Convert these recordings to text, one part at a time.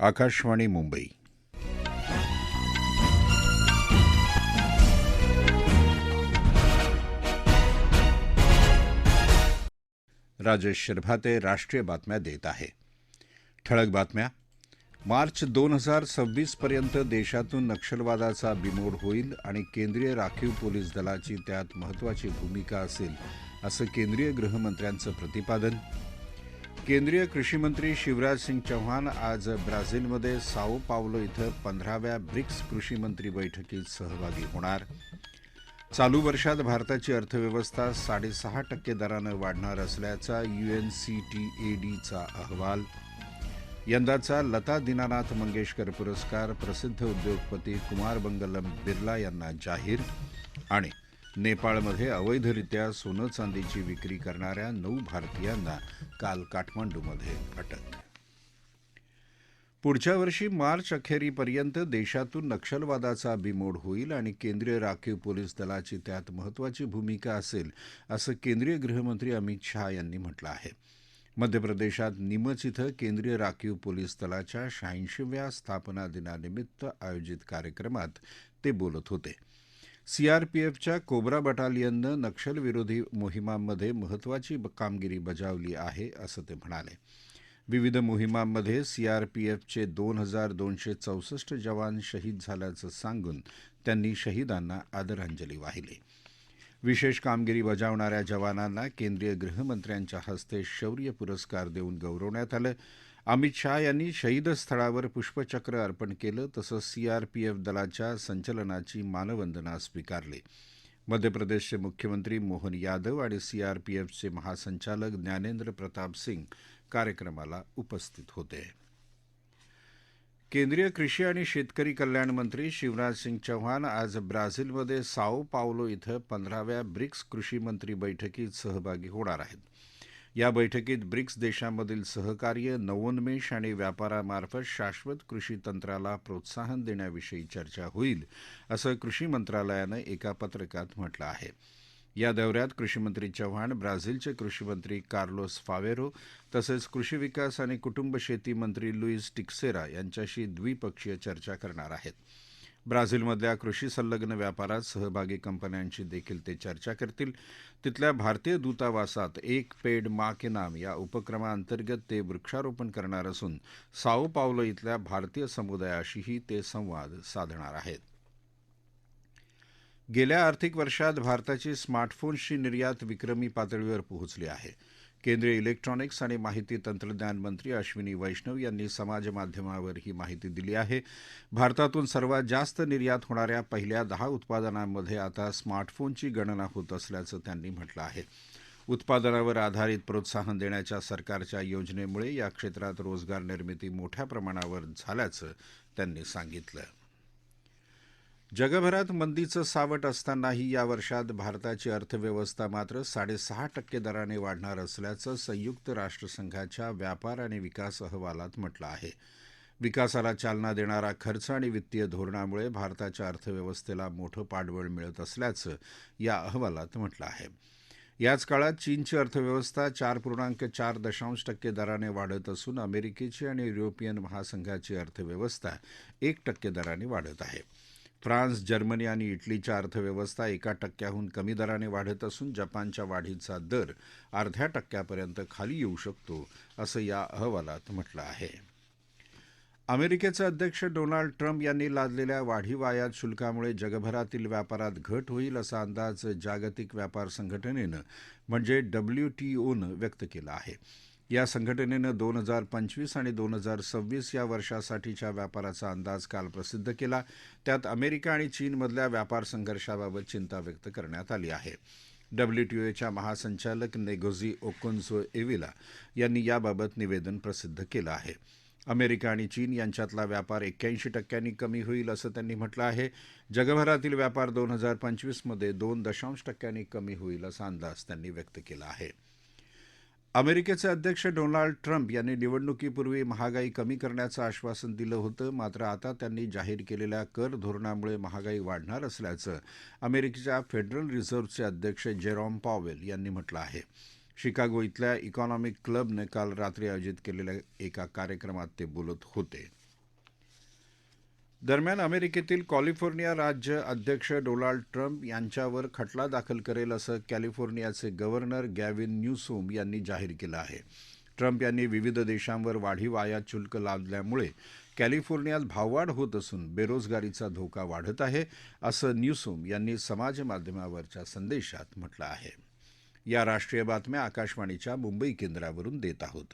आकाशवाणी मुंबई. राजेश शिरभाते राष्ट्रीय बातम्या देत आहे. ठळक बातम्या. मार्च दोन हजार सव्वीस पर्यंत देशातून नक्षलवादाचा बिमोड होईल आणि केंद्रीय राखीव पोलीस दलाची त्यात महत्वाची भूमिका असेल असं केंद्रीय गृहमंत्र्यांचं प्रतिपादन. केंद्रीय कृषीमंत्री शिवराज सिंग चौहान आज ब्राझीलमध्ये साओ पावलो इथं पंधराव्या ब्रिक्स कृषीमंत्री बैठकीत सहभागी होणार. चालू वर्षात भारताची अर्थव्यवस्था साडेसहा टक्के दरानं वाढणार असल्याचा युएनसीटीएडीचा अहवाल. यंदाचा लता दीनानाथ मंगेशकर पुरस्कार प्रसिद्ध उद्योगपती कुमार बंगलम बिर्ला यांना जाहीर आणि नेपाळमध्ये अवैधरित्या सोनं चांदीची विक्री करणाऱ्या नऊ भारतीयांना काल काठमांडूमध्ये अटक. पुढच्या वर्षी मार्च अखेरीपर्यंत देशातून नक्षलवादाचा बिमोड होईल आणि केंद्रीय राखीव पोलीस दलाची त्यात महत्वाची भूमिका असेल असं केंद्रीय गृहमंत्री अमित शहा यांनी म्हटलं आहे. मध्य प्रदेशात निमच इथं केंद्रीय राखीव पोलीस दलाच्या शहाऐंशीव्या स्थापना दिनानिमित्त आयोजित कार्यक्रमात ते बोलत होते. सीआरपीएफच्या कोब्रा बटालियननं नक्षलविरोधी मोहिमांमध्ये महत्वाची कामगिरी बजावली आहे असं ते म्हणाले. विविध मोहिमांमध्ये सीआरपीएफचे दोन हजार दोनशे चौसष्ट जवान शहीद झाल्याचं सांगून त्यांनी शहीदांना आदरांजली वाहिली. विशेष कामगिरी बजावणाऱ्या जवानांना केंद्रीय गृहमंत्र्यांच्या हस्ते शौर्य पुरस्कार देऊन गौरवण्यात आलं. अमित शाह यांनी शहीद स्थळावर पुष्पचक्र अर्पण केलं तसंच सीआरपीएफ दलाच्या संचलनाची मानवंदना स्वीकारली. मध्य प्रदेशचे मुख्यमंत्री मोहन यादव आणि सीआरपीएफचे महासंचालक ज्ञानेंद्र प्रताप सिंग कार्यक्रमाला उपस्थित होते. केंद्रीय कृषी आणि शेतकरी कल्याण मंत्री शिवराज सिंग चौहान आज ब्राझीलमध्ये साओ पावलो इथं पंधराव्या ब्रिक्स कृषी मंत्री बैठकीत सहभागी होणार आहेत. या बैठकीत ब्रिक्स देशांमधील सहकार्य नवोन्मेष आणि व्यापारामार्फत शाश्वत कृषी तंत्राला प्रोत्साहन देण्याविषयी चर्चा होईल असं कृषी मंत्रालयानं एका पत्रकात म्हटलं आहे. या दौऱ्यात कृषीमंत्री चव्हाण ब्राझीलचे कृषीमंत्री कार्लोस फावेरो तसंच कृषी विकास आणि कुटुंब शेती मंत्री लुईस टिक्सेरा यांच्याशी द्विपक्षीय चर्चा करणार आहेत. ब्राझीलमधल्या कृषी संलग्न व्यापारात सहभागी कंपन्यांशी देखील ते चर्चा करतील. तिथल्या भारतीय दूतावासात एक पेड मा के नाम या उपक्रमाअंतर्गत ते वृक्षारोपण करणार असून साओ पावलो इथल्या भारतीय समुदायाशीही ते संवाद साधणार आहेत. गेल्या आर्थिक वर्षात भारताची स्मार्टफोन्सची निर्यात विक्रमी पातळीवर पोहोचली आहे. केंद्रीय इलेक्ट्रॉनिक्स आणि माहिती तंत्रज्ञान मंत्री अश्विनी वैष्णव यांनी समाजमाध्यमावर ही माहिती दिली आहे. भारतातून सर्वात जास्त निर्यात होणाऱ्या पहिल्या दहा उत्पादनांमध्ये आता स्मार्टफोनची गणना होत असल्याचं त्यांनी म्हटलं आहे. उत्पादनावर आधारित प्रोत्साहन देण्याच्या सरकारच्या योजनेमुळे या क्षेत्रात रोजगार निर्मिती मोठ्या प्रमाणावर झाल्याचं त्यांनी सांगितलं. जगभरात मंदीचं सावट असतानाही या वर्षात भारताची अर्थव्यवस्था मात्र साडेसहा टक्के दराने वाढणार असल्याचं संयुक्त राष्ट्रसंघाच्या व्यापार आणि विकास अहवालात म्हटलं आहे. विकासाला चालना देणारा खर्च आणि वित्तीय धोरणामुळे भारताच्या अर्थव्यवस्थेला मोठं पाठबळ मिळत असल्याचं या अहवालात म्हटलं आहे. याच काळात चीनची अर्थव्यवस्था चार पूर्णांक चार दशांश टक्के दराने वाढत असून अमेरिकेची आणि युरोपियन महासंघाची अर्थव्यवस्था एक टक्के दराने वाढत आहे. फ्रान्स जर्मनी आणि इटलीच्या अर्थव्यवस्था एका टक्क्याहून कमी दराने वाढत असून जपानच्या वाढीचा दर अर्ध्या टक्क्यापर्यंत खाली येऊ शकतो असं या अहवालात म्हटलं आहे. अमेरिकेचे अध्यक्ष डोनाल्ड ट्रम्प यांनी लादलेल्या वाढीव आयात शुल्कामुळे जगभरातील व्यापारात घट होईल असा अंदाज जागतिक व्यापार संघटनेनं म्हणजे डब्ल्यूटीओनं व्यक्त केला आहे. या संघटनेनं दोन हजार पंचवीस आणि दोन हजार सव्वीस या वर्षासाठीच्या व्यापाराचा अंदाज काल प्रसिद्ध केला. त्यात अमेरिका आणि चीनमधल्या व्यापार संघर्षाबाबत चिंता व्यक्त करण्यात आली आहे. डब्ल्यूटीओच्या महासंचालक नेगोझी ओकोन्झो एविला यांनी याबाबत निवेदन प्रसिद्ध केलं आहे. अमेरिका आणि चीन यांच्यातला व्यापार एक्क्याऐंशी टक्क्यांनी कमी होईल असं त्यांनी म्हटलं आहे. जगभरातील व्यापार दोन हजार पंचवीसमध्ये दोन दशांश टक्क्यांनी कमी होईल असा अंदाज त्यांनी व्यक्त केला आहे. अमेरिकेचे अध्यक्ष डोनाल्ड ट्रम्प यांनी निवडणुकीपूर्वी महागाई कमी करण्याचं आश्वासन दिलं होतं. मात्र आता त्यांनी जाहीर केलेल्या कर धोरणामुळे महागाई वाढणार असल्याचं अमेरिकेच्या फेडरल रिझर्व्हचे अध्यक्ष जेरॉम पॉवेल यांनी म्हटलं आहे. शिकागो इथल्या इकॉनॉमिक क्लबने काल रात्री आयोजित केलेल्या एका कार्यक्रमात ते बोलत होते. दरम्यान अमेरिकेतील कॅलिफोर्निया राज्य अध्यक्ष डोनाल्ड ट्रम्प यांच्यावर खटला दाखल करेल असं कॅलिफोर्नियाचे गव्हर्नर गॅविन न्यूसोम यांनी जाहीर केलं आहे. ट्रम्प यांनी विविध देशांवर वाढीव आयात शुल्क लादल्यामुळे कॅलिफोर्नियात भाववाढ होत असून बेरोजगारीचा धोका वाढत आहे असं न्यूसोम यांनी समाजमाध्यमावरच्या संदेशात म्हटलं आहे. या राष्ट्रीय बातम्या आकाशवाणीच्या मुंबई केंद्रावरून देत आहोत.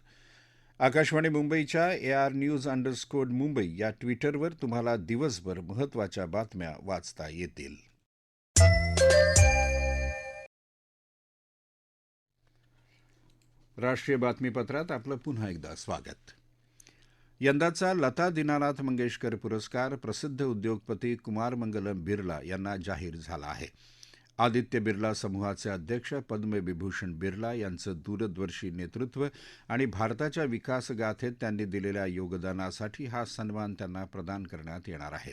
आकाशवाणी मुंबईच्या A R news underscore Mumbai या ट्विटरवर तुम्हाला दिवसभर महत्त्वाच्या बातम्या वाचता येतील. राष्ट्रीय बातमीपत्रात आपलं पुन्हा एकदा स्वागत. यंदाचा लता दीनानाथ मंगेशकर पुरस्कार प्रसिद्ध उद्योगपती कुमार मंगलम बिर्ला यांना जाहीर झाला आहे. आदित्य बिर्ला समूहाचे अध्यक्ष पद्मविभूषण बिर्ला यांचं दूरदर्शी नेतृत्व आणि भारताच्या विकासगाथेत त्यांनी दिलेल्या योगदानासाठी हा सन्मान त्यांना प्रदान करण्यात येणार आहे.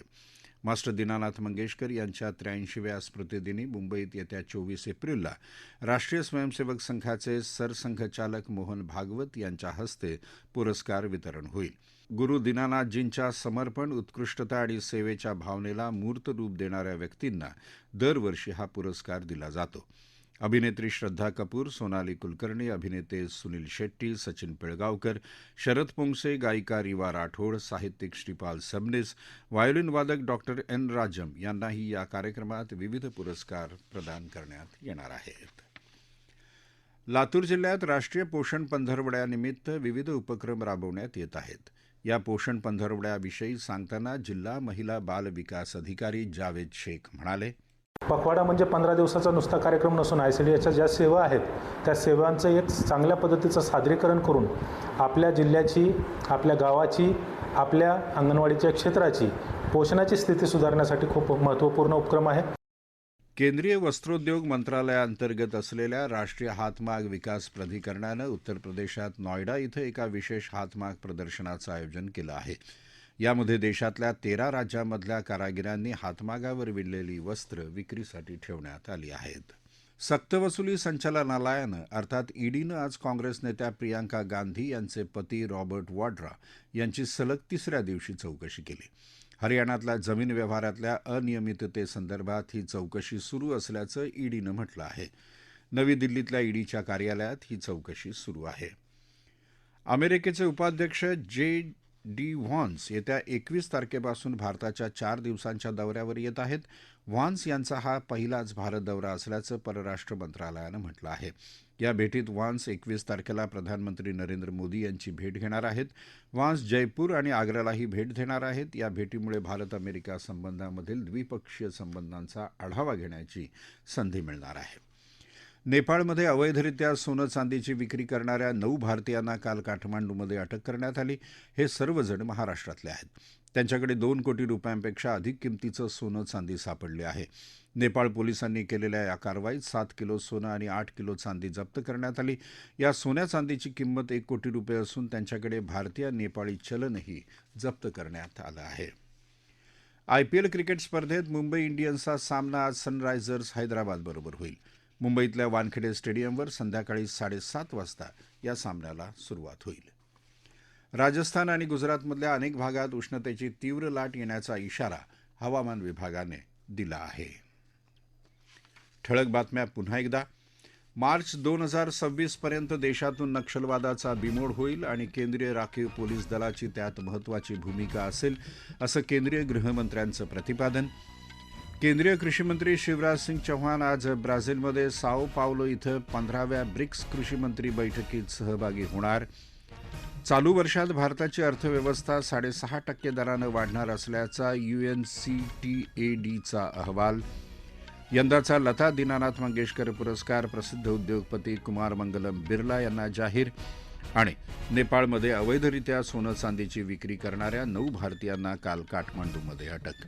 मास्टर दीनानाथ मंगेशकर यांच्या त्र्याऐंशीव्या स्मृतिदिनी मुंबईत येत्या चोवीस एप्रिलला राष्ट्रीय स्वयंसेवक संघाचे सरसंघचालक मोहन भागवत यांच्या हस्ते पुरस्कार वितरण होईल. गुरु दीनानाथजींच्या समर्पण उत्कृष्टता आणि सेवेच्या भावनेला मूर्त रूप देणाऱ्या व्यक्तींना दरवर्षी हा पुरस्कार दिला जातो. अभिनेत्री श्रद्धा कपूर सोनाली कुलकर्णी अभिनेते सुनील शेट्टी सचिन पिळगावकर शरद पोंगसे गायिका रिवा राठोड साहित्यिक श्रीपाल सबनीस व्हायोलिन वादक डॉक्टर एन राजम यांनाही या कार्यक्रमात विविध पुरस्कार प्रदान करण्यात येणार आहेत. लातूर जिल्ह्यात राष्ट्रीय पोषण पंधरवड्यानिमित्त विविध उपक्रम राबवण्यात येत आहेत. या पोषण पंधरवड्याविषयी सांगताना जिल्हा महिला बाल विकास अधिकारी जावेद शेख म्हणाले पखवाडा म्हणजे पंधरा दिवसाचा नुसता कार्यक्रम नसून आय सी डी एसच्या ज्या सेवा आहेत त्या सेवांचं एक चांगल्या पद्धतीचं सादरीकरण करून आपल्या जिल्ह्याची आपल्या गावाची आपल्या अंगणवाडीच्या क्षेत्राची पोषणाची स्थिती सुधारण्यासाठी खूप महत्त्वपूर्ण उपक्रम आहे. केंद्रीय वस्त्रोद्योग मंत्रालयाअंतर्गत असलेल्या राष्ट्रीय हातमाग विकास प्राधिकरणानं उत्तर प्रदेशात नॉयडा इथं एका विशेष हातमाग प्रदर्शनाचं आयोजन केलं आहे. यामध्ये देशातल्या तेरा राज्यांमधल्या कारागिरांनी हातमागावर विणलेली वस्त्र विक्रीसाठी ठेवण्यात आली आहेत. सक्तवसुली संचालनालयानं अर्थात ईडीनं आज काँग्रेस नेत्या प्रियांका गांधी यांचे पती रॉबर्ट वॉड्रा यांची सलग तिसऱ्या दिवशी चौकशी केली. हरियाणातल्या जमीन व्यवहारातल्या अनियमिततेसंदर्भात ही चौकशी सुरू असल्याचं ईडीनं म्हटलं आहे. नवी दिल्लीतल्या ईडीच्या कार्यालयात ही चौकशी सुरू आहे. अमेरिकेचे उपाध्यक्ष जे डी व्हॉन्स येत्या एकवीस तारखेपासून भारताच्या चार दिवसांच्या दौऱ्यावर येत आहेत. व्हॉन्स यांचा हा पहिलाच भारत दौरा असल्याचं परराष्ट्र मंत्रालयानं म्हटलं आहे. या भेटीत व्हान्स एकवीस तारखेला प्रधानमंत्री नरेंद्र मोदी यांची भेट घेणार आहेत. व्हान्स जयपूर आणि आग्र्यालाही भेट देणार आहेत. या भेटीमुळे भारत अमेरिका संबंधामधील द्विपक्षीय संबंधांचा आढावा घेण्याची संधी मिळणार आहे. नेपाळमध्ये अवैधरित्या सोनं चांदीची विक्री करणाऱ्या नऊ भारतीयांना काल काठमांडूमध्ये अटक करण्यात आली. हे सर्वजण महाराष्ट्रातले आहेत. त्यांच्याकडे दोन कोटी रुपयांपेक्षा अधिक किमतीचं सोनं चांदी सापडले आहे. नेपाळ पोलिसांनी केलेल्या या कारवाईत सात किलो सोनं आणि आठ किलो चांदी जप्त करण्यात आली. या सोन्या चांदीची किंमत एक कोटी रुपये असून त्यांच्याकडे भारतीय नेपाळी चलनही जप्त करण्यात आलं आहे. आयपीएल क्रिकेट स्पर्धेत मुंबई इंडियन्सचा सामना आज सनरायझर्स हैदराबादबरोबर होईल. मुंबईतल्या वानखेडे स्टेडियमवर संध्याकाळी साडेसात वाजता या सामन्याला सुरुवात होईल. राजस्थान आणि गुजरातमधल्या अनेक भागात उष्णतेची तीव्र लाट येण्याचा इशारा हवामान विभागाने दिला आहे. ठळक बातम्या पुन्हा एकदा. मार्च दोन हजार सव्वीसपर्यंत देशातून नक्षलवादाचा बिमोड होईल आणि केंद्रीय राखीव पोलीस दलाची त्यात महत्त्वाची भूमिका असेल असं केंद्रीय गृहमंत्र्यांचं प्रतिपादन. केंद्रीय कृषीमंत्री शिवराज सिंग चौहान आज ब्राझीलमध्ये साओ पावलो इथं पंधराव्या ब्रिक्स कृषीमंत्री बैठकीत सहभागी होणार. चालू वर्षात भारताची अर्थव्यवस्था साडेसहा टक्के दरानं वाढणार असल्याचा यूएनसीटीएडीचा अहवाल. यंदाचा लता दीनानाथ मंगेशकर पुरस्कार प्रसिद्ध उद्योगपती कुमार मंगलम बिर्ला यांना जाहीर आणि नेपाळमध्ये अवैधरित्या सोनं चांदीची विक्री करणाऱ्या नऊ भारतीयांना काल काठमांडूमध्ये अटक.